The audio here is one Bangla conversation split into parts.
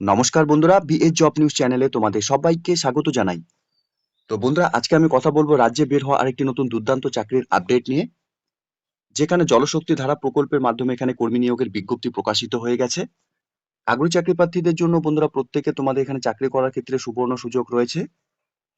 নমস্কার বন্ধুরা বিএ জব নিউজ চ্যানেলে তোমাদের সবাইকে স্বাগত জানাই। তো বন্ধুরা, আজকে আমি কথা বলব রাজ্যে বের হওয়া আরেকটি নতুন দুর্দান্ত চাকরির আপডেট নিয়ে, যেখানে জলশক্তি ধারা প্রকল্পের মাধ্যমে এখানে কর্মী নিয়োগের বিজ্ঞপ্তি প্রকাশিত হয়ে গেছে। আগ্রহী চাকরি প্রার্থীদের জন্য বন্ধুরা, প্রত্যেকে তোমাদের এখানে চাকরি করার ক্ষেত্রে সুবর্ণ সুযোগ রয়েছে।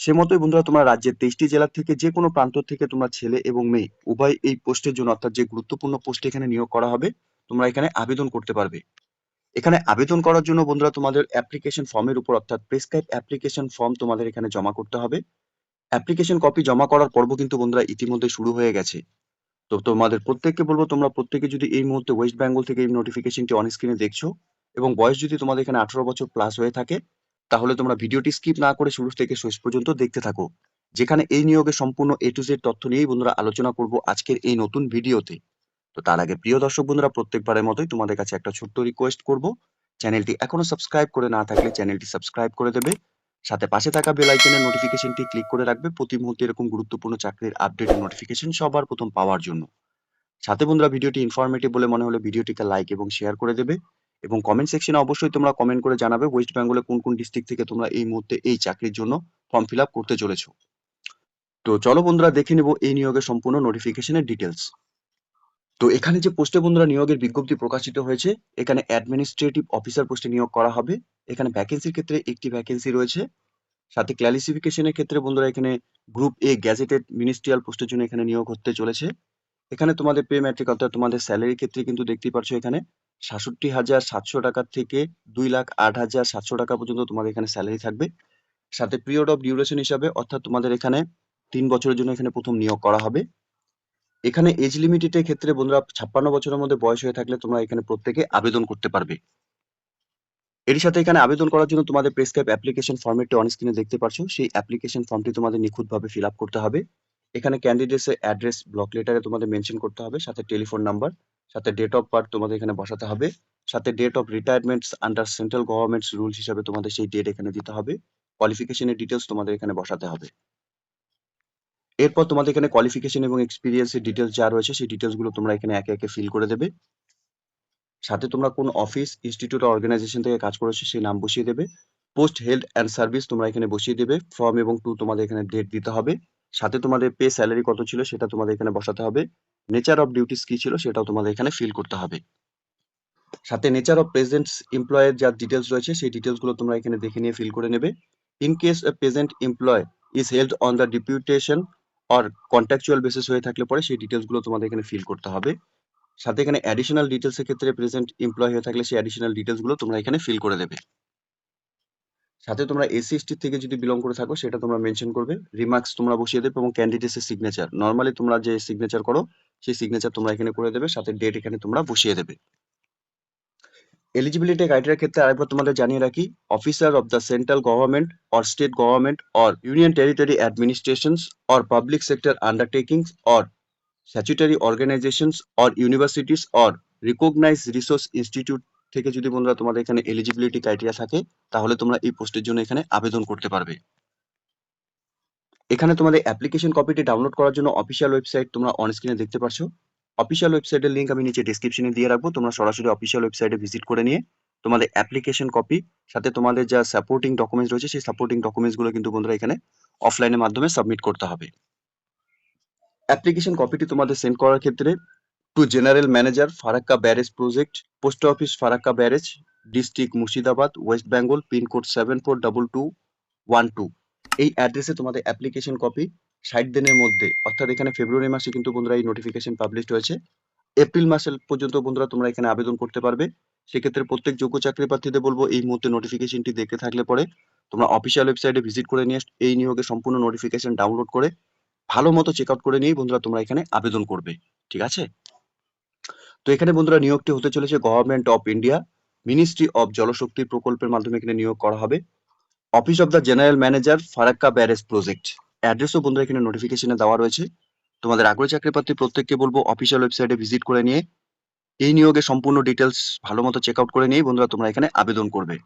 সে মতোই বন্ধুরা, তোমরা রাজ্যের তেইশটি জেলার থেকে যে কোনো প্রান্ত থেকে তোমরা ছেলে এবং মেয়ে, উভয় এই পোস্টের জন্য অর্থাৎ যে গুরুত্বপূর্ণ পোস্টে এখানে নিয়োগ করা হবে, তোমরা এখানে আবেদন করতে পারবে। এখানে আবেদন করার জন্য বন্ধুরা তোমাদের অ্যাপ্লিকেশন ফর্মের উপর অর্থাৎ প্রেসক্রাইব অ্যাপ্লিকেশন ফর্ম তোমাদের এখানে জমা করতে হবে। অ্যাপ্লিকেশন কপি জমা করার পর্ব কিন্তু বন্ধুরা ইতিমধ্যে শুরু হয়ে গেছে। তো তোমাদের প্রত্যেককে বলব, তোমরা প্রত্যেকে যদি এই মুহূর্তে ওয়েস্ট বেঙ্গল থেকে এই নোটিফিকেশনটি অন স্ক্রিনে দেখছ এবং বয়স যদি তোমাদের এখানে আঠারো বছর প্লাস হয়ে থাকে, তাহলে তোমরা ভিডিওটি স্কিপ না করে শুরু থেকে শেষ পর্যন্ত দেখতে থাকো। যেখানে এই নিয়োগের সম্পূর্ণ এ টু জেড তথ্য নিয়েই বন্ধুরা আলোচনা করব আজকের এই নতুন ভিডিওতে তো তার আগে প্রিয় দর্শক বন্ধুরা, প্রত্যেকবারের মতোই তোমাদের কাছে একটা ছোট্ট রিকোয়েস্ট করব। চ্যানেলটি এখনও সাবস্ক্রাইব করে না থাকলে চ্যানেলটি সাবস্ক্রাইব করে দেবে। সাথে পাশে থাকা বেল আইকনের নোটিফিকেশনটি ক্লিক করে রাখবে। প্রতি মুহূর্তে এরকম গুরুত্বপূর্ণ চাকরির আপডেটের নোটিফিকেশন সবার প্রথম পাওয়ার জন্য। সাথে বন্ধুরা, ভিডিওটি ইনফরমেটিভ বলে মনে হলে ভিডিওটিকে লাইক এবং শেয়ার করে দেবে। এবং কমেন্ট সেকশনে অবশ্যই তোমরা কমেন্ট করে জানাবে ওয়েস্ট বেঙ্গলে কোন কোন ডিস্ট্রিক্ট থেকে তোমরা এই মুহূর্তে এই চাকরির জন্য ফর্ম ফিল করতে চলেছো। তো চলো বন্ধুরা, দেখে নেব এই নিয়োগের সম্পূর্ণ নোটিফিকেশনের ডিটেলস তো এখানে যে পোস্টে বন্ধুরা নিয়োগের বিজ্ঞপ্তি প্রকাশিত হয়েছে, এখানে অ্যাডমিনিস্ট্রেটিভ অফিসার পোস্টে নিয়োগ করা হবে। এখানে ভ্যাকেন্সির ক্ষেত্রে একটি ভ্যাকেন্সি রয়েছে। সাথে ক্লাসিফিকেশনের ক্ষেত্রে বন্ধুরা এখানে গ্রুপ এ গ্যাজেটেড মিনিস্ট্রিয়াল পোস্টের জন্য এখানে নিয়োগ হতে চলেছে। এখানে তোমাদের পে ম্যাট্রিক অর্থাৎ তোমাদের স্যালারির ক্ষেত্রে কিন্তু দেখতেই পাচ্ছ এখানে সাতষট্টি হাজার সাতশো টাকা থেকে দুই লাখ আট হাজার সাতশো টাকা পর্যন্ত তোমাদের এখানে স্যালারি থাকবে। সাথে পিরিয়ড অফ ডিউরেশন হিসাবে অর্থাৎ তোমাদের এখানে তিন বছরের জন্য এখানে প্রথম নিয়োগ করা হবে। এখানে এজ লিমিটের ক্ষেত্রে বন্ধুরা ছাপ্পান্ন বছরের মধ্যে বয়স হয়ে থাকলে তোমরা এখানে প্রত্যেকে আবেদন করতে পারবে। এর সাথে এখানে আবেদন করার জন্য তোমাদের প্রেসক্রাইব অ্যাপ্লিকেশন ফর্মেটটি অন স্ক্রিনে দেখতে পাচ্ছ সেই অ্যাপ্লিকেশন ফর্মটি তোমাদের নিখুঁতভাবে ফিল আপ করতে হবে। এখানে ক্যান্ডিডেটসের অ্যাড্রেস ব্লক লেটারে তোমাদের মেনশন করতে হবে, সাথে টেলিফোন নাম্বার সাথে ডেট অফ বার্থ তোমাদের এখানে বসাতে হবে, সাথে date of retirements under central governments rules হিসাবে তোমাদের সেই ডেট এখানে দিতে হবে। কোয়ালিফিকেশনের ডিটেলস তোমাদের এখানে বসাতে হবে। এরপর তোমাদের এখানে কোয়ালিফিকেশন এবং এক্সপিরিয়েন্সের ডিটেলস যা রয়েছে, সেই ডিটেলসগুলো তোমরা এখানে একে একে ফিল করে দেবে। সাথে তোমরা কোন অফিস ইনস্টিটিউট অর্গানাইজেশন থেকে কাজ করেছ, সেই নাম বসিয়ে দেবে। পোস্ট হেলথ অ্যান্ড সার্ভিস তোমরা এখানে বসিয়ে দেবে। ফর্ম এবং টু তোমাদের এখানে ডেট দিতে হবে। সাথে তোমাদের পে স্যালারি কত ছিল, সেটা তোমাদের এখানে বসাতে হবে। নেচার অফ ডিউটিস কি ছিল, সেটাও তোমাদের এখানে ফিল করতে হবে। সাথে নেচার অফ প্রেজেন্ট এমপ্লয়ের যা ডিটেলস রয়েছে, সেই ডিটেলসগুলো তোমরা এখানে দেখে নিয়ে ফিল করে নেবে। In case a present employee is held on the deputation or contractual basis হয়ে থাকলে পরে সেই ডিটেলসগুলো তোমাদের এখানে ফিল করতে হবে। সাথে এখানে অ্যাডিশনাল ডিটেলস এর ক্ষেত্রে প্রেজেন্ট এমপ্লয় হয়ে থাকলে সেই অ্যাডিশনাল ডিটেলসগুলো তোমরা এখানে ফিল করে দেবে। সাথে তোমরা এসসি এসটি থেকে যদি বিলং করে থাকো, সেটা তোমরা মেনশন করবে। রিমার্কস তোমরা বসিয়ে দেবে এবং ক্যান্ডিডেটসের সিগনেচার নর্মালি তোমরা যে সিগনেচার করো, সেই সিগনেচার তোমরা এখানে করে দেবে। সাথে ডেট এখানে তোমরা বসিয়ে দেবে। এলিজিবিলিটি ক্রাইটেরিয়ার ক্ষেত্রে আরেকবার তোমাদের জানিয়ে রাখি officer of the central government or state government or union territory administrations or public sector undertakings or statutory organisations or universities or recognise resource institute থেকে যদি বন্ধুরা তোমাদের এখানে এলিজিবিলিটি ক্রাইটেরিয়া থাকে, তাহলে তোমরা এই পোস্টের জন্য এখানে আবেদন করতে পারবে। এখানে তোমাদের অ্যাপ্লিকেশন কপিটি ডাউনলোড করার জন্য অফিসিয়াল ওয়েবসাইট তোমরা অন স্ক্রিনে দেখতে পাচ্ছ অফিসিয়াল ওয়েবসাইটের লিংক আমি নিচে ডেসক্রিপশনে দিয়ে রাখব। তোমরা সরাসরি অফিসিয়াল ওয়েবসাইটে ভিজিট করে নিয়ে তোমাদের অ্যাপ্লিকেশন কপি সাথে তোমাদের যা সাপোর্টিং ডকুমেন্টস রয়েছে, সেই সাপোর্টিং ডকুমেন্টসগুলো কিন্তু বন্ধুরা এখানে অফলাইনের মাধ্যমে সাবমিট করতে হবে। অ্যাপ্লিকেশন কপিটি তোমাদের সেন্ড করার ক্ষেত্রে to general manager Farakka barrage project post office Farakka barrage district Murshidabad West Bengal pincode seven four double two one two এই অ্যাড্রেসে তোমাদের অ্যাপ্লিকেশন কপি ষাট দিনের মধ্যে, অর্থাৎ এখানে ফেব্রুয়ারি মাসে কিন্তু বন্ধুরা এই নোটিফিকেশন পাবলিশ হয়েছে। এপ্রিল মাসের পর্যন্ত বন্ধুরা তোমরা এখানে আবেদন করতে পারবে। সেক্ষেত্রে প্রত্যেক যোগ্য চাকরি প্রার্থীদের বলব, এই মুহূর্তে নোটিফিকেশনটি দেখতে থাকলে পরে তোমরা অফিসিয়াল ওয়েবসাইটে ভিজিট করে নিয়ে এই নিয়োগের সম্পূর্ণ নোটিফিকেশন ডাউনলোড করে ভালো মতো চেক আউট করে নিয়েই বন্ধুরা তোমরা এখানে আবেদন করবে। ঠিক আছে? তো এখানে বন্ধুরা নিয়োগটি হতে চলেছে government of India ministry of Jalshakti প্রকল্পের মাধ্যমে এখানে নিয়োগ করা হবে। Office of the general manager Farakka barrage project অ্যাড্রেসও বন্ধুরা এখানে নোটিফিকেশনে দেওয়া রয়েছে। তোমাদের আগ্রহী চাকরি প্রার্থী প্রত্যেককে বলব অফিসিয়াল ওয়েবসাইটে ভিজিট করে নিয়ে, এই নিয়োগের সম্পূর্ণ ডিটেলস ভালো মতো চেক আউট করে নিয়ে বন্ধুরা তোমরা এখানে আবেদন করবে।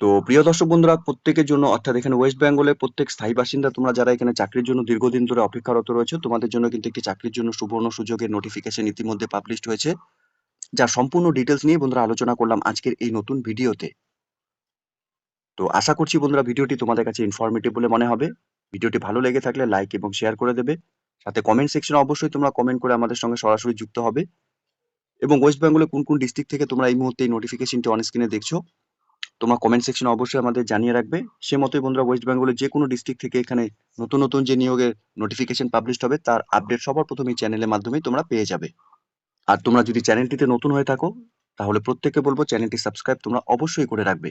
তো প্রিয় দর্শক বন্ধুরা, প্রত্যেকের জন্য, অর্থাৎ এখানে ওয়েস্ট বেঙ্গলের প্রত্যেক স্থায়ী বাসিন্দা তোমরা যারা এখানে চাকরির জন্য দীর্ঘদিন ধরে অপেক্ষারত রয়েছে, তোমাদের জন্য কিন্তু একটি চাকরির জন্য সুবর্ণ সুযোগের নোটিফিকেশন ইতিমধ্যে পাবলিশড হয়েছে। যার সম্পূর্ণ ডিটেলস নিয়ে বন্ধুরা আলোচনা করলাম আজকের এই নতুন ভিডিওতে তো আশা করছি বন্ধুরা ভিডিওটি তোমাদের কাছে ইনফরমেটিভ বলে মনে হবে। ভিডিওটি ভালো লেগে থাকলে লাইক এবং শেয়ার করে দেবে। সাথে কমেন্ট সেকশনে অবশ্যই তোমরা কমেন্ট করে আমাদের সঙ্গে সরাসরি যুক্ত হবে। এবং ওয়েস্ট বেঙ্গলে কোন কোন ডিস্ট্রিক্ট থেকে তোমরা এই মুহূর্তে এই নোটিফিকেশনটি অন স্ক্রিনে দেখছ, তোমরা কমেন্ট সেকশনে অবশ্যই আমাদের জানিয়ে রাখবে। সে মতোই বন্ধুরা ওয়েস্ট বেঙ্গলের যে কোনো ডিস্ট্রিক্ট থেকে এখানে নতুন নতুন যে নিয়োগের নোটিফিকেশন পাবলিশ হবে, তার আপডেট সবার প্রথমে এই চ্যানেলের মাধ্যমে তোমরা পেয়ে যাবে। আর তোমরা যদি চ্যানেলটিতে নতুন হয়ে থাকো, তাহলে প্রত্যেককে বলব চ্যানেলটি সাবস্ক্রাইব তোমরা অবশ্যই করে রাখবে।